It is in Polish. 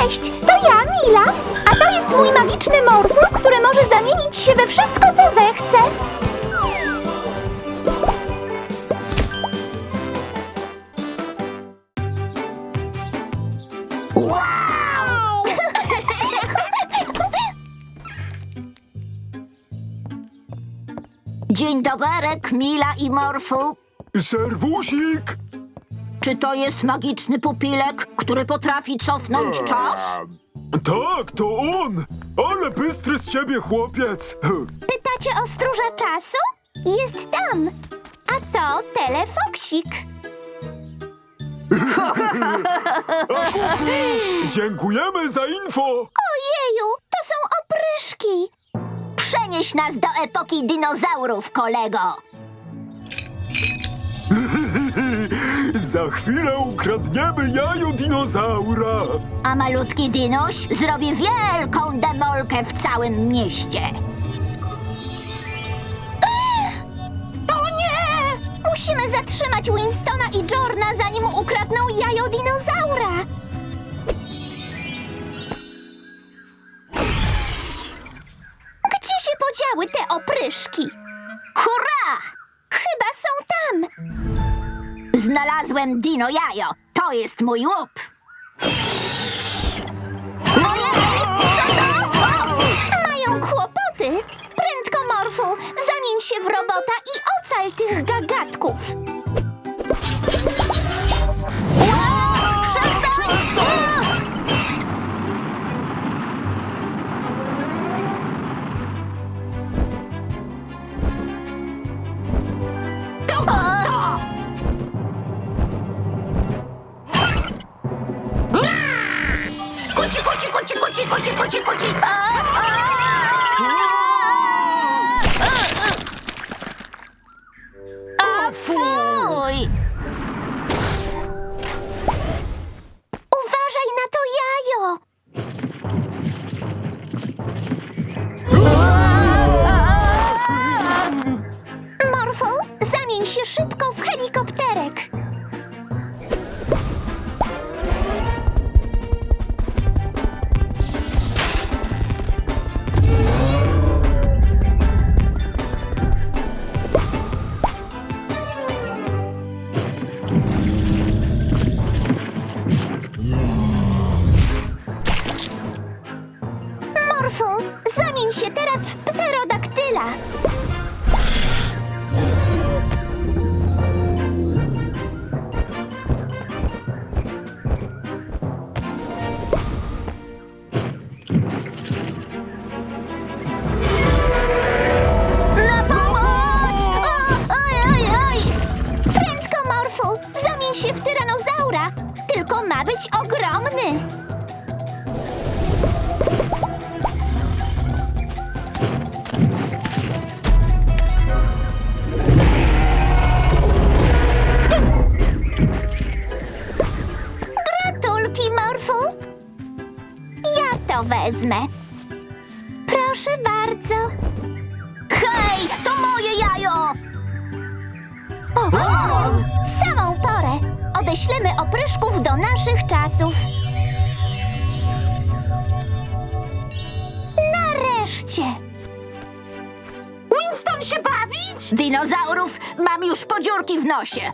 Cześć, to ja, Mila. A to jest mój magiczny morful, który może zamienić się we wszystko, co zechce. Wow! Dzień doberek, Mila i Morfu. Serwusik! Czy to jest magiczny pupilek, który potrafi cofnąć czas? Tak, to on! Ale bystry z ciebie chłopiec! Pytacie o stróża czasu? Jest tam. A to telefoksik. Dziękujemy za info! Ojeju, to są opryszki. Przenieś nas do epoki dinozaurów, kolego. Za chwilę ukradniemy jajo dinozaura! A malutki dinoś zrobi wielką demolkę w całym mieście. O nie! Musimy zatrzymać Winstona i Jorna, zanim ukradną jajo dinozaura. Gdzie się podziały te opryszki? Hurra! Chyba są tam. Znalazłem dino jajo. To jest mój łup. Moje... Co to? O! Mają kłopoty. Prędko, Morfu, zamień się w robota i ocal tych gagatków. Kuci, kuci, kuci, kuci, kuci! A tyranozaura! Tylko ma być ogromny! Gratulki, Morfu! Ja to wezmę. Proszę bardzo. Hej, to moje jajo! O, odeślemy opryszków do naszych czasów. Nareszcie! Winston się bawić? Dinozaurów mam już po dziurki w nosie.